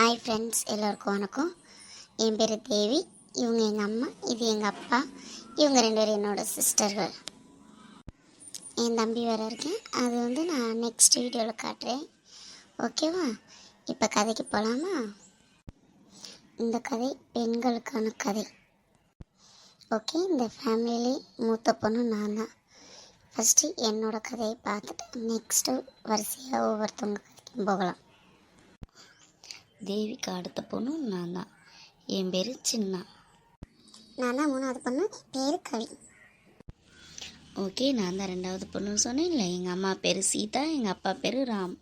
Hi friends எல்லோருக்கும் வணக்கம். என் பேர் தேவி. இவங்க எங்கள் அம்மா இது எங்கள் அப்பா. இவங்க ரெண்டு பேரும் என்னோடய சிஸ்டர்கள். என் தம்பி வேறு இருக்கேன். அது வந்து நான் நெக்ஸ்ட் வீடியோவில் காட்டுறேன். ஓகேவா இப்போ கதைக்கு போகலாமா இந்த கதை பெண்களுக்கான கதை. ஓகே இந்த ஃபேமிலியிலே மூத்த பொண்ணு நான் தான் ஃபஸ்ட்டு என்னோடய கதையை பார்த்துட்டு நெக்ஸ்ட்டு வரிசையாக ஒவ்வொருத்தவங்க கதைக்கும் போகலாம். தேவிக்கு அடுத்த பொண்ணு நான் தான் என் பேர் சின்னா. நான் தான் மூணாவது பொண்ணு பேர் கவி. ஓகே நான் தான் ரெண்டாவது பொண்ணுன்னு சொன்னேன் இல்லை. எங்கள் அம்மா பேர் சீதா எங்கள் அப்பா பேர் ராம்.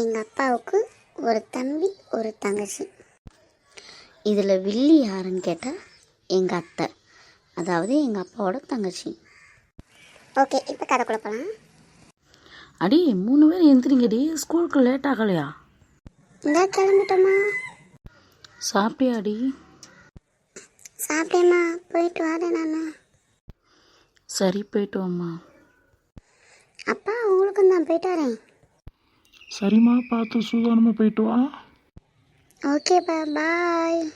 எங்கள் அப்பாவுக்கு ஒரு தம்பி ஒரு தங்கச்சி. இதில் வில்லி யாருன்னு கேட்டால் எங்கள் அத்தை. அதாவது எங்கள் அப்பாவோட தங்கச்சி. ஓகே இப்போ கதை குழப்பலாம் அடி மூணு பேர் எந்திரிங்கடி. ஸ்கூலுக்கு லேட் ஆகலையா? இந்த கிளம்பிட்டோமா. சாப்பிட்டியாடி? சாப்பிட்டேம்மா. போயிட்டு வரேன் நான். சரி போயிட்டு வாம்மா. அப்பா உங்களுக்கும் தான் போயிட்டு வரேன். சரிம்மா பார்த்து சூதானமாக போயிட்டு வா. ஓகேப்பா பாய்.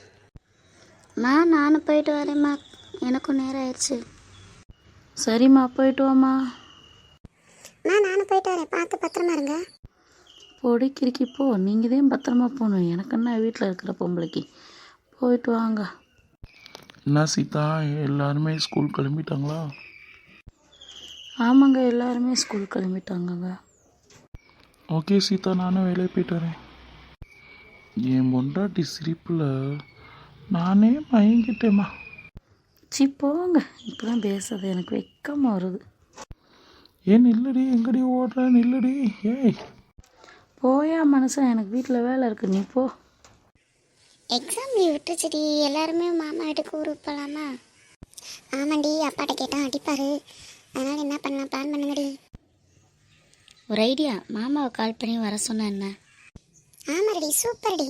மா நானும் போயிட்டு வரேம்மா. எனக்கும் நேரம் ஆயிடுச்சு. சரிம்மா போயிட்டு வாம்மா. மா நானும் போயிட்டு வரேன். பார்த்து பத்திரமா இருங்க. பொடி கிறுக்கி போ. நீங்கள் தான் பத்திரமா போகணும். எனக்கு என்ன வீட்டில் இருக்கிற பொம்பளைக்கு? போயிட்டு வாங்க. என்ன சீதா? எல்லாருமே ஸ்கூல் கிளம்பிட்டாங்களா? ஆமாங்க எல்லாருமே ஸ்கூல் கிளம்பிட்டாங்கங்க. ஓகே சீதா நானும் வேலையை போயிட்டு வரேன். என் பொண்டாட்டி சிரிப்பில் நானே மயங்கிட்டேம்மா. சி போங்க. இப்போலாம் பேசுறது எனக்கு வெக்கமாக வருது. ஏன் நில்லடி. எங்கடி ஓடுற? நில்லடி. ஏய். போயா மனுஷன் எனக்கு வீட்டில் வேலை இருக்குது நீ போ. எக்ஸாம் லீவ் விட்டுருச்சுடி. எல்லாருமே மாமா வீட்டுக்கு ஊருக்கு போகலாமா ஆமாண்டி அப்பாட்ட கேட்டால் அடிப்பாரு. அதனால் என்ன பண்ணலாம்? பிளான் பண்ணுங்கடி. ஒரு ஐடியா மாமாவை கால் பண்ணி வர சொன்னா என்ன? ஆமாடி சூப்பர்டி.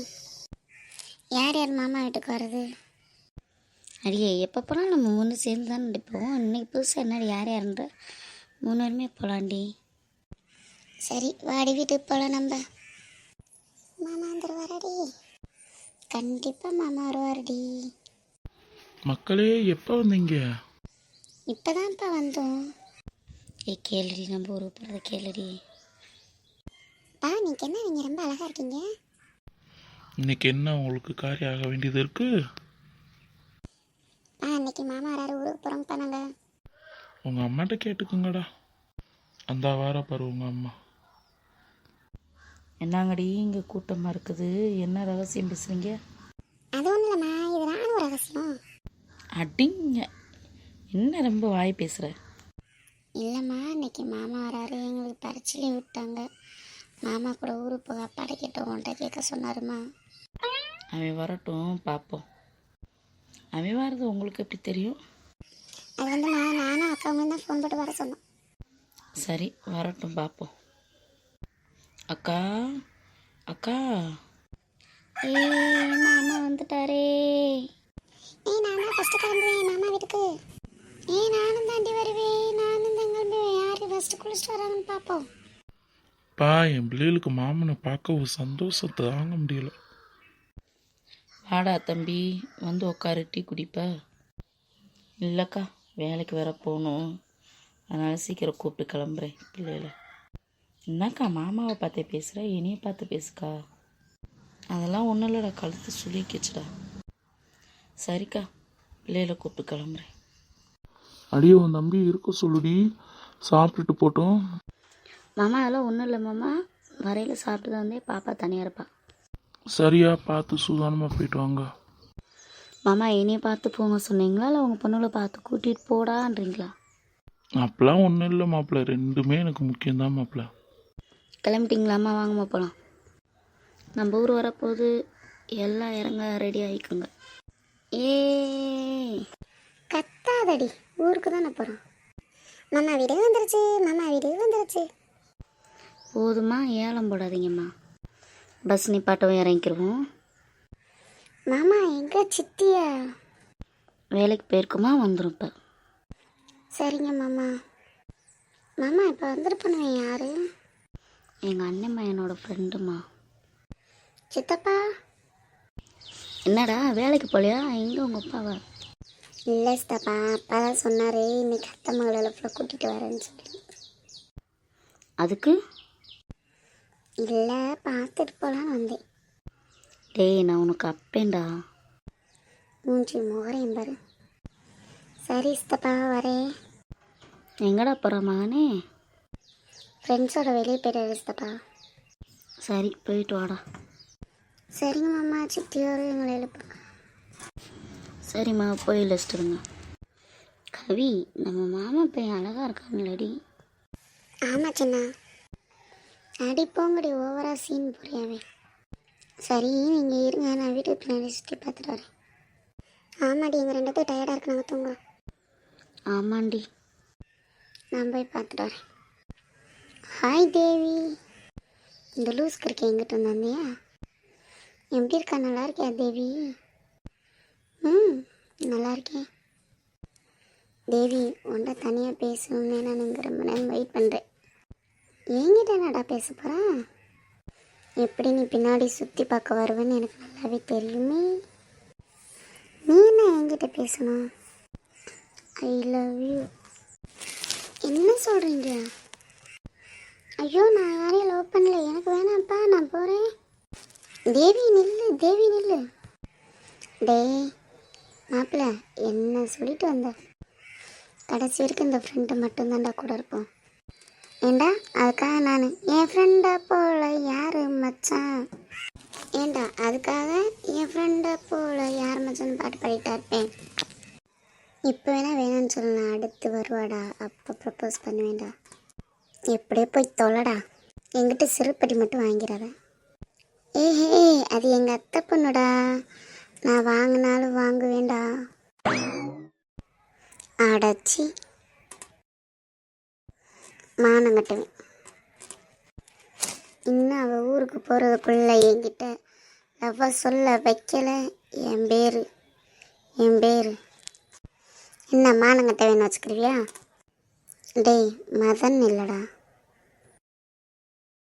யார் யார் மாமா வீட்டுக்கு வர்றது? அடியே எப்போ போனால் நம்ம மூணு சேர்ந்து தான் நடிப்போம் இன்னைக்கு புதுசாக என்னடி யார் யாருன்ற மூணு பேருமே போகலாண்டி சரி வாடி வீட்டுக்கு போகலாம் நம்ம. மாமா வந்துருவாரடி. கண்டிப்பாக மாமா வருவாருடி. மக்களே எப்போ வந்தீங்க? இப்போதான்ப்பா வந்தோம். ஏ கேளுடி நம்ம ஊருக்கு போகிறத கேளுடி. பா நீங்கள் என்ன? நீங்கள் ரொம்ப அழகாக இருக்கீங்க. இன்னைக்கு என்ன உங்களுக்கு காரியம் ஆக வேண்டியது இருக்கு? பா இன்னைக்கு மாமா வராரு ஊருக்கு போகிறோம்ப்பா நாங்கள் உங்கள் அம்மாட்ட கேட்டுக்குங்கடா. அந்த வார பாரு உங்கள் அம்மா. என்னங்கடி இங்கே கூட்டமாக இருக்குது? என்ன ரகசியம் பேசுகிறீங்க அது ஒன்றும் இல்லைம்மா இது ராணுவ ரகசியம். அடிங்க. என்ன ரொம்ப வாய் பேசுகிற இல்லைம்மா இன்னைக்கு மாமா வராரு எங்களுக்கு பரிச்சிலே விட்டாங்க. மாமா கூட ஊருக்கு போக அப்பாட்ட கேட்டோம் உன்கிட்ட கேட்க சொன்னாருமா. அவன் வரட்டும் பார்ப்போம் அவன் வர்றது உங்களுக்கு எப்படி தெரியும்? அது வந்துமா நானும் அக்காவும் தான் ஃபோன் போட்டு வர சொன்னோம். சரி வரட்டும் பார்ப்போம் அக்கா அக்கா. ஏ மாமா வந்துட்டாரே. ஏய் நான் தான் ஃபஸ்ட்டு கிளம்புவேன் மாமா வீட்டுக்கு. ஏய் நானும் தாண்டி வருவேன். நானும் தான் கிளம்புவேன். யார் ஃபஸ்ட்டு குளிச்சுட்டு வராங்கன்னு பார்ப்போம். பா என் பிள்ளைகளுக்கு மாமனை பார்க்க ஒரு சந்தோஷத்தை தாங்க முடியல. வாடா தம்பி. வந்து உட்காரு டீ குடிப்ப. இல்லைக்கா வேலைக்கு வேற போகணும். அதனால் சீக்கிரம் கூப்பிட்டு கிளம்புறேன் பிள்ளைகளை. என்னக்கா மாமாவை பார்த்தே பேசுகிற என்னைய பார்த்து பேசுக்கா? அதெல்லாம் ஒன்றும் இல்லைடா கழுத்து சுளிக்கிச்சுடா சரிக்கா பிள்ளைகளை கூப்பிட்டு கிளம்புறேன். அடியே உன் தம்பி இருக்க சொல்லுடி. சாப்பிட்டுட்டு போட்டோம். மாமா அதெல்லாம் ஒன்றும் இல்லை மாமா. வரையில் சாப்பிட்டு தான் வந்தே பாப்பா தனியாக இருப்பா. சரியா பார்த்து சூதானமாக போயிட்டு வாங்க. மாமா என்னைய பார்த்து போங்க சொன்னீங்களா? இல்லை உங்கள் பொண்ணுங்களை பார்த்து கூட்டிகிட்டு போடான்றீங்களா? அப்பெல்லாம் ஒன்றும் இல்லை மாப்பிள்ள. ரெண்டுமே எனக்கு முக்கியம்தான் மாப்பிள்ள. கிளம்பிட்டிங்களாம்மா வாங்கம்மா போகலாம் நம்ம ஊர் வரப்போகுது எல்லாம் இறங்க ரெடி ஆகிக்குங்க ஏ. கத்தாதடி ஊருக்கு தானே போகிறோம் மாமா வீடு வந்துருச்சு மாமா வீடு வந்துருச்சு. போதுமா ஏலம் போடாதீங்கம்மா. பஸ் நிப்பாட்டவும் இறங்கிக்கிருவோம். மாமா எங்கே சித்தியா? வேலைக்கு போயிருக்குமா வந்துடும் இப்போ. சரிங்க மாமா. மாமா இப்போ வந்துட்டு பண்ணுவேன் யாரு? எங்கள் அண்ணன் பையனோட ஃப்ரெண்டுமா சித்தப்பா. என்னடா வேலைக்கு போகலையா எங்கே உங்கள் அப்பாவா? இல்லை சித்தப்பா அப்பா தான் சொன்னார் இன்னைக்கு அத்தை மகளை ஃபுல்லாக கூட்டிகிட்டு வரேன்னு சொல்லி. அதுக்கு? இல்லை பார்த்துட்டு போகலான்னு வந்தேன். டேய் நான் உனக்கு அப்பேன்டா. மூஞ்சி முகரையும் பாரு. சரி சித்தப்பா வரேன். எங்கடா போகிற மகனே? ஃப்ரெண்ட்ஸோட வெளியே போயிட்டு சித்தப்பா. சரி போயிட்டு வாடா. சரிங்க மாமா சித்தியோரு எங்களை எழுப்புங்க சரிம்மா போய் லிஸ்ட் இருங்க கவி நம்ம மாமா பையன் அழகாக இருக்காங்களேடி. ஆமாம் சின்ன. அடி போங்கடி ஓவரா சீன் புரியாவே சரி நீங்கள் இருங்க நான் வீட்டுக்கு பின்னாடி சுற்றி பார்த்துட்டு வரேன். ஆமாடி எங்கள் ரெண்டு பேரும் டயர்டாக இருக்கு நாங்கள் தூங்க ஆமாண்டி. நான் போய் பார்த்துட்டு வரேன். ஹாய் தேவி இந்த லூஸ் கிரிக்கை எங்கிட்ட வந்தியா எப்படி இருக்கா? நல்லா இருக்கியா தேவி? ம் நல்லா இருக்கேன். தேவி உன்ட தனியாக பேசணும்னு நான் இங்கே ரொம்ப நேரம் வெயிட் பண்ணுறேன் என்கிட்ட என்னடா பேச போகிறேன் எப்படி நீ பின்னாடி சுற்றி பார்க்க வருவேன்னு எனக்கு நல்லாவே தெரியுமே. நீ என்ன என்கிட்ட பேசணும்? ஐ லவ் யூ என்ன சொல்கிறீங்க ஐயோ நான் யாரையும் லவ் பண்ணல. எனக்கு வேணாம்ப்பா நான் போகிறேன் தேவி நில்லு தேவி நில்லு. டேய் மாப்பிள்ள என்ன சொல்லிட்டு வந்த? கடைசி வரைக்கும் இந்த ஃப்ரெண்டு மட்டும்தான்டா கூட இருப்போம். ஏண்டா அதுக்காக நான்? என் ஃப்ரெண்டை போல யார் மச்சான்? ஏண்டா அதுக்காக என் ஃப்ரெண்டை போல யார் மச்சான் பாட்டு பாடிட்டா இருப்பேன். இப்போ வேணா வேணான்னு சொல்லலாம் அடுத்து வருவாடா. அப்போ ப்ரப்போஸ் பண்ணுவேன்டா. எப்படியே போய் தொலைடா. என்கிட்ட சிறுப்படி மட்டும் வாங்கிறாத ஏஹே அது எங்கள் அத்தை பொண்ணுடா. நான் வாங்கினாலும் வாங்குவேண்டா அடச்சி. மானம் கட்டுவேன். இன்னும் அவள் ஊருக்கு போகிறதுக்குள்ள என்கிட்ட லவ்வ சொல்ல வைக்கலை. என் பேர் என் பேர். என்ன மானங்கட்ட வேணும் வச்சுக்கிறியா? டேய் மதன் இல்லைடா.